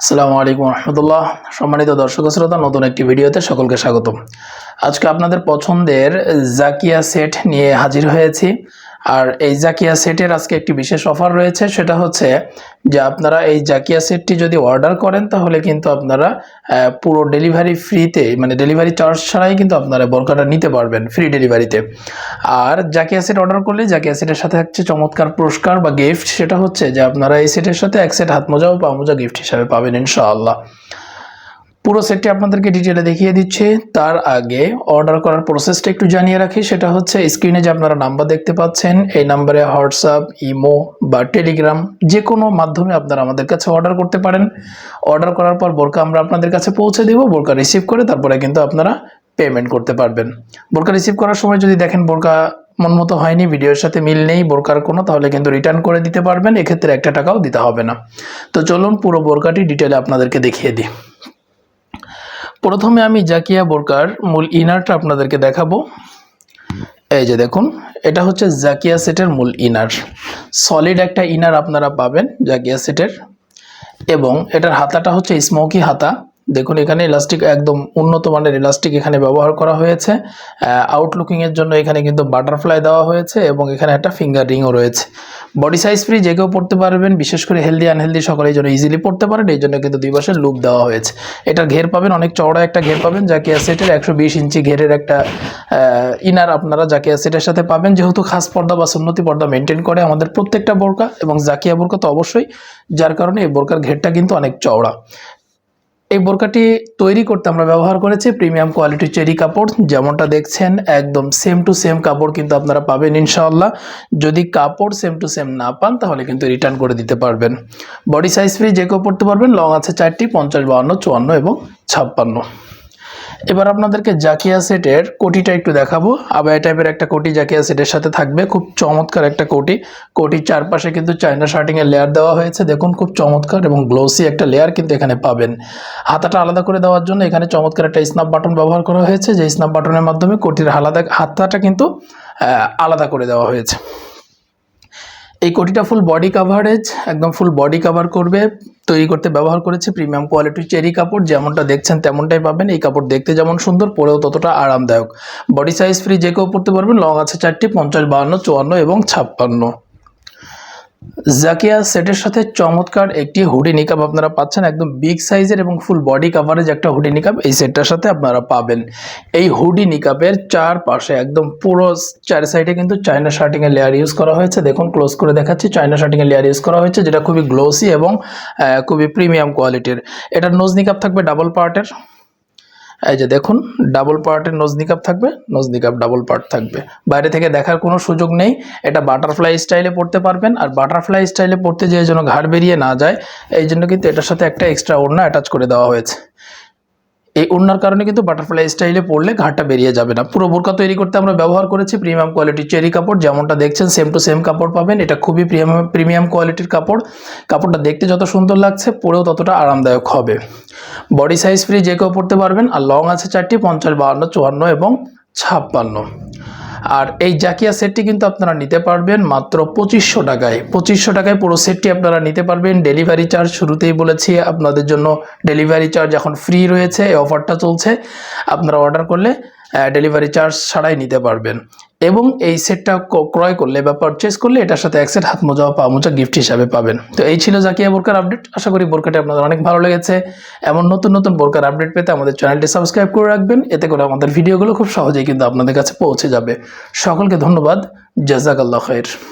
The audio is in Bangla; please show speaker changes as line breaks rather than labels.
আসসালামু আলাইকুম রহমতুল্লাহ। সম্মানিত দর্শক শ্রোতা, নতুন একটি ভিডিওতে সকলকে স্বাগত আজকে আপনাদের পছন্দের জাকিয়া সেট নিয়ে হাজির হয়েছি। আর এই জাকিয়া সেটের আজকে একটি বিশেষ অফার রয়েছে, সেটা হচ্ছে যে আপনারা এই জাকিয়া সেটটি যদি অর্ডার করেন, তাহলে কিন্তু আপনারা পুরো ডেলিভারি ফ্রিতে মানে ডেলিভারি চার্জ ছাড়াই কিন্তু আপনারা বোরকাটা নিতে পারবেন ফ্রি ডেলিভারিতে। আর জাকিয়া সেট অর্ডার করলে, জাকিয়া সেটের সাথে হচ্ছে চমৎকার পুরস্কার বা গিফট সেটা হচ্ছে যে আপনারা এই সেটের সাথে এক সেট হাত মোজা ও পা মোজা গিফট হিসাবে পাবেন, ইনশাআল্লাহ। পুরো সেটটি আপনাদেরকে ডিটেলে দেখিয়ে দিচ্ছে। তার আগে অর্ডার করার প্রসেসটা একটু জানিয়ে রাখি, সেটা হচ্ছে স্ক্রিনে যে আপনারা নাম্বার দেখতে পাচ্ছেন, এই নাম্বারে হোয়াটসঅ্যাপ ইমো বা টেলিগ্রাম যে কোনো মাধ্যমে আপনারা আমাদের কাছে অর্ডার করতে পারেন। অর্ডার করার পর বোরকা আমরা আপনাদের কাছে পৌঁছে দেবো, বোরকা রিসিভ করে তারপরে কিন্তু আপনারা পেমেন্ট করতে পারবেন। বোরকা রিসিভ করার সময় যদি দেখেন বোরকা মন মতো হয়নি, ভিডিওর সাথে মিল নেই, বোরকার কোনো, তাহলে কিন্তু রিটার্ন করে দিতে পারবেন, এক্ষেত্রে একটা টাকাও দিতে হবে না। তো চলুন পুরো বোরকাটি ডিটেলে আপনাদেরকে দেখিয়ে দিই। প্রথমে আমি জাকিয়া বোরকার মূল ইনারটা আপনাদেরকে দেখাবো। এই যে দেখুন, এটা হচ্ছে জাকিয়া সেটের মূল ইনার সলিড একটা ইনার আপনারা পাবেন জাকিয়া সেটের। এবং এটার হাতাটা হচ্ছে স্মোকি হাতা। দেখুন, এখানে ইলাস্টিক একদম উন্নত মানের ইলাস্টিক এখানে ব্যবহার করা হয়েছে। আউটলুকিং এর জন্য এখানে কিন্তু বাটারফ্লাই দেওয়া হয়েছে এবং এখানে একটা ফিঙ্গার রিংও রয়েছে। বডি সাইজ ফ্রি যে কেউ পড়তে পারবেন, বিশেষ করে হেলদি আনহেলদি সকলে এই জন্য ইজিলি পড়তে পারেন, এই জন্য কিন্তু দুই পাশে লুপ দেওয়া হয়েছে। এটার ঘের পাবেন, অনেক চওড়া একটা ঘের পাবেন যাকে অ্যাসেটের একশো বিশ ইঞ্চি ঘেরের একটা ইনার আপনারা যাকে অ্যাসেটের সাথে পাবেন। যেহেতু খাস পর্দা বা সুন্নতি পর্দা মেনটেন করে আমাদের প্রত্যেকটা বোরকা এবং জাকিয়া বোরকা তো অবশ্যই, যার কারণে এই বোরকার ঘেরটা কিন্তু অনেক চওড়া। এই বোরকাটি তৈরি করতে আমরা ব্যবহার করেছি প্রিমিয়াম কোয়ালিটির চেরি কাপড়। যেমনটা দেখছেন, একদম সেম টু সেম কাপড় কিন্তু আপনারা পাবেন ইনশাআল্লাহ। যদি কাপড় সেম টু সেম না পান, তাহলে কিন্তু রিটার্ন করে দিতে পারবেন। বডি সাইজ ফ্রি যে কেউ পড়তে পারবেন লং আছে চারটি, পঞ্চাশ বাহান্ন চুয়ান্ন এবং ছাপ্পান্ন। এবার আপনাদেরকে জাকিয়া সেটের কোটিটা একটু দেখাবো। আবার টাইপের একটা কোটি জাকিয়া সেটের সাথে থাকবে। খুব চমৎকার একটা কোটি। কোটির চারপাশে কিন্তু চায়না শার্টিং এর লেয়ার দেওয়া হয়েছে। দেখুন, খুব চমৎকার এবং গ্লোসি একটা লেয়ার কিন্তু এখানে পাবেন। হাতাটা আলাদা করে দেওয়ার জন্য এখানে চমৎকার একটা স্ন্যাপ বাটন ব্যবহার করা হয়েছে। যে স্ন্যাপ বাটনের মাধ্যমে কোটির আলাদা হাতাটা কিন্তু আলাদা করে দেওয়া হয়েছে। এই কোটিটা ফুল বডি কাভারেজ একদম ফুল বডি কাভার করবে। তৈরি করতে ব্যবহার করেছে প্রিমিয়াম কোয়ালিটির চেরি কাপড়, যেমনটা দেখছেন তেমনটাই পাবেন। এই কাপড় দেখতে যেমন সুন্দর, পরেও ততটা আরামদায়ক। বডি সাইজ ফ্রি যে কেউ পড়তে পারবেন লং আছে চারটি, পঞ্চাশ, বাহান্ন, চুয়ান্ন এবং ছাপ্পান্ন। জাকিয়া সেটের সাথে চমৎকার একটি হুডি নিকাপ আপনারা পাচ্ছেন, একদম বিগ সাইজের এবং ফুল বডি কাভারেজ একটা হুডি নিকাপ এই সেটটার সাথে আপনারা পাবেন। এই হুডি নিকাপের চার পাশে একদম পুরো চার সাইডে কিন্তু চায়না শার্টিং এর লেয়ার ইউজ করা হয়েছে। দেখুন ক্লোজ করে দেখাচ্ছি চায়না শার্টিং এর লেয়ার ইউজ করা হয়েছে, যেটা খুবই গ্লোসি এবং খুবই প্রিমিয়াম কোয়ালিটির এটার নোজ নিকাপ থাকবে ডাবল পার্টের এই যে দেখুন ডাবল পার্টের নজনিকাপ থাকবে নজনিকাপ ডাবল পার্ট থাকবে। বাইরে থেকে দেখার কোনো সুযোগ নেই, এটা বাটারফ্লাই স্টাইলে পড়তে পারবেন, আর বাটারফ্লাই স্টাইলে পড়তে যেয়ে যেন ঘাড় বেরিয়ে না যায়, এই জন্য কিন্তু এটার সাথে একটা এক্সট্রা ওড়না অ্যাটাচ করে দেওয়া হয়েছে। এই ওড়নার কারণে কিন্তু বাটারফ্লাই স্টাইলে পড়লে ঘাটটা বেরিয়ে যাবে না। পুরো বোরকা তৈরি করতে আমরা ব্যবহার করেছি প্রিমিয়াম কোয়ালিটির চেরি কাপড়। যেমনটা দেখছেন সেম টু সেম কাপড় পাবেন। এটা খুবই প্রিমিয়াম প্রিমিয়াম কোয়ালিটির কাপড়। কাপড়টা দেখতে যত সুন্দর লাগছে, পরেও ততটা আরামদায়ক হবে। বডি সাইজ ফ্রি যে কেউ পড়তে পারবেন। আর লং আছে চারটি, পঞ্চাশ, বাহান্ন, চুয়ান্ন এবং ছাপ্পান্ন। আর এই জাকিয়া সেটটি কিন্তু আপনারা নিতে পারবেন মাত্র পঁচিশশো টাকায়। পঁচিশশো টাকায় পুরো সেটটি আপনারা নিতে পারবেন। ডেলিভারি চার্জ শুরুতেই বলেছি, আপনাদের জন্য ডেলিভারি চার্জ এখন ফ্রি রয়েছে, এই অফারটা চলছে। আপনারা অর্ডার করলে ডেলিভারি চার্জ ছাড়াই নিতে পারবেন। এবং এই সেটটা ক্রয় করলে বা পারচেস করলে এটার সাথে এক সেট হাত মোজা পা মোজা গিফট হিসাবে পাবেন। তো এই ছিল জাকিয়া বোরকার আপডেট আশা করি বোরকাটি আপনাদের অনেক ভালো লেগেছে। এমন নতুন নতুন বোরকার আপডেট পেতে আমাদের চ্যানেলটি সাবস্ক্রাইব করে রাখবেন। এতে করে আমাদের ভিডিওগুলো খুব সহজেই কিন্তু আপনাদের কাছে পৌঁছে যাবে। সকলকে ধন্যবাদ। জাজাকাল্লাহ খের